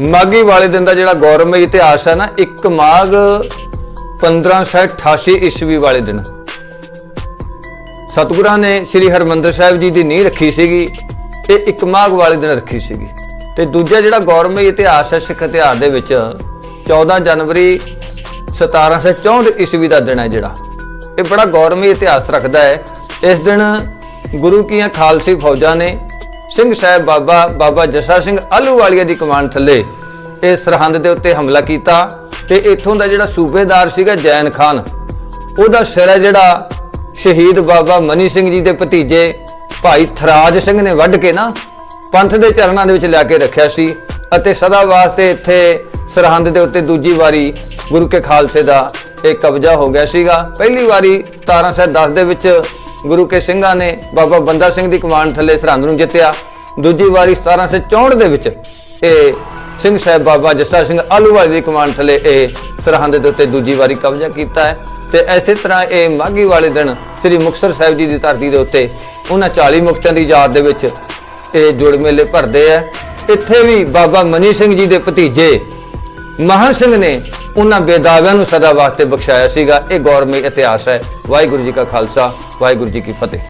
ਮਾਗੀ ਵਾਲੇ ਦਿਨ ਦਾ ਜਿਹੜਾ ਗੌਰਵਮਈ ਇਤਿਹਾਸ ਹੈ ਨਾ 1 ਮਾਘ 1588 ਈਸਵੀ ਵਾਲੇ ਦਿਨ। ਸਤਿਗੁਰਾਂ ਨੇ ਸ੍ਰੀ ਹਰਮੰਦਰ ਸਾਹਿਬ ਜੀ ਦੀ ਨੀਂਹ ਰੱਖੀ ਸੀਗੀ ਇਹ 1 ਮਾਘ ਵਾਲੇ ਦਿਨ ਰੱਖੀ ਸੀਗੀ। ਤੇ ਦੂਜਾ ਜਿਹੜਾ ਗੌਰਵਮਈ ਇਤਿਹਾਸ ਹੈ ਸਿੱਖ ਇਤਿਹਾਸ ਦੇ ਵਿੱਚ 14 ਜਨਵਰੀ 1764 ਈਸਵੀ ਦਾ ਦਿਨ ਹੈ ਜਿਹੜਾ। ਇਹ ਬੜਾ ਗੌਰਵਮਈ ਇਤਿਹਾਸ ਰੱਖਦਾ ਹੈ। ਇਸ ਦਿਨ ਗੁਰੂ ਕੀਆਂ ਖਾਲਸੀ ਫੌਜਾਂ ਨੇ ਸਿੰਘ ਸਾਹਿਬ ਬਾਬਾ ਬਾਬਾ ਜੱਸਾ ਸਿੰਘ ਆਲੂਵਾਲੀਆ ਦੀ ਕਮਾਂਡ ਥੱਲੇ ਇਹ ਸਰਹੰਦ ਦੇ ਉੱਤੇ ਹਮਲਾ ਕੀਤਾ ਤੇ ਇੱਥੋਂ ਦਾ ਜਿਹੜਾ ਸੂਬੇਦਾਰ ਸੀਗਾ ਜੈਨ ਖਾਨ, ਉਹਦਾ ਸਿਰ ਹੈ ਜਿਹੜਾ ਸ਼ਹੀਦ ਬਾਬਾ ਮਨੀ ਸਿੰਘ ਜੀ ਦੇ ਭਤੀਜੇ ਭਾਈ ਥਰਾਜ ਸਿੰਘ ਨੇ ਵੱਢ ਕੇ ਨਾ ਪੰਥ ਦੇ ਚਰਨਾਂ ਦੇ ਵਿੱਚ ਲਿਆ ਕੇ ਰੱਖਿਆ ਸੀ ਅਤੇ ਸਦਾ ਵਾਸਤੇ ਇੱਥੇ ਸਰਹੰਦ ਦੇ ਉੱਤੇ ਦੂਜੀ ਵਾਰੀ ਗੁਰੂ ਕੇ ਖਾਲਸੇ ਦਾ ਇਹ ਕਬਜ਼ਾ ਹੋ ਗਿਆ ਸੀਗਾ। ਪਹਿਲੀ ਵਾਰੀ 1710 ਦੇ ਵਿੱਚ ਗੁਰੂ ਕੇ ਸਿੰਘਾਂ ਨੇ ਬਾਬਾ ਬੰਦਾ ਸਿੰਘ ਦੀ ਕਮਾਂਡ ਥੱਲੇ ਸਰਹੰਦ ਨੂੰ ਜਿੱਤਿਆ। ਦੂਜੀ ਵਾਰੀ 1764 ਦੇ ਵਿੱਚ ਇਹ ਸਿੰਘ ਸਾਹਿਬ ਬਾਬਾ ਜੱਸਾ ਸਿੰਘ ਆਲੂਵਾਲ ਦੀ ਕਮਾਂਡ ਥੱਲੇ ਇਹ ਸਰਹੰਦ ਦੇ ਉੱਤੇ ਦੂਜੀ ਵਾਰੀ ਕਬਜ਼ਾ ਕੀਤਾ ਹੈ। ਤੇ ਐਸੇ ਤਰ੍ਹਾਂ ਇਹ ਮਾਘੀ ਵਾਲੇ ਦਿਨ ਸ੍ਰੀ ਮੁਕਤਸਰ ਸਾਹਿਬ ਜੀ ਦੀ ਧਰਤੀ ਦੇ ਉੱਤੇ ਉਹਨਾਂ 40 ਮੁਕਤਿਆਂ ਦੀ ਯਾਦ ਦੇ ਵਿੱਚ ਇਹ ਜੁੜ ਮੇਲੇ ਭਰਦੇ ਆ ਇੱਥੇ ਵੀ ਬਾਬਾ ਮਨੀ ਸਿੰਘ ਜੀ ਦੇ ਭਤੀਜੇ ਮਹਾਂ ਸਿੰਘ ਨੇ ਉਹਨਾਂ ਬੇਦਾਵਿਆਂ ਨੂੰ ਸਦਾ ਵਾਸਤੇ ਬਖਸ਼ਾਇਆ ਸੀਗਾ। ਇਹ ਗੌਰਮਈ ਇਤਿਹਾਸ ਹੈ। ਵਾਹਿਗੁਰੂ ਜੀ ਕਾ ਖਾਲਸਾ, ਵਾਹਿਗੁਰੂ ਜੀ ਕੀ ਫਤਿਹ।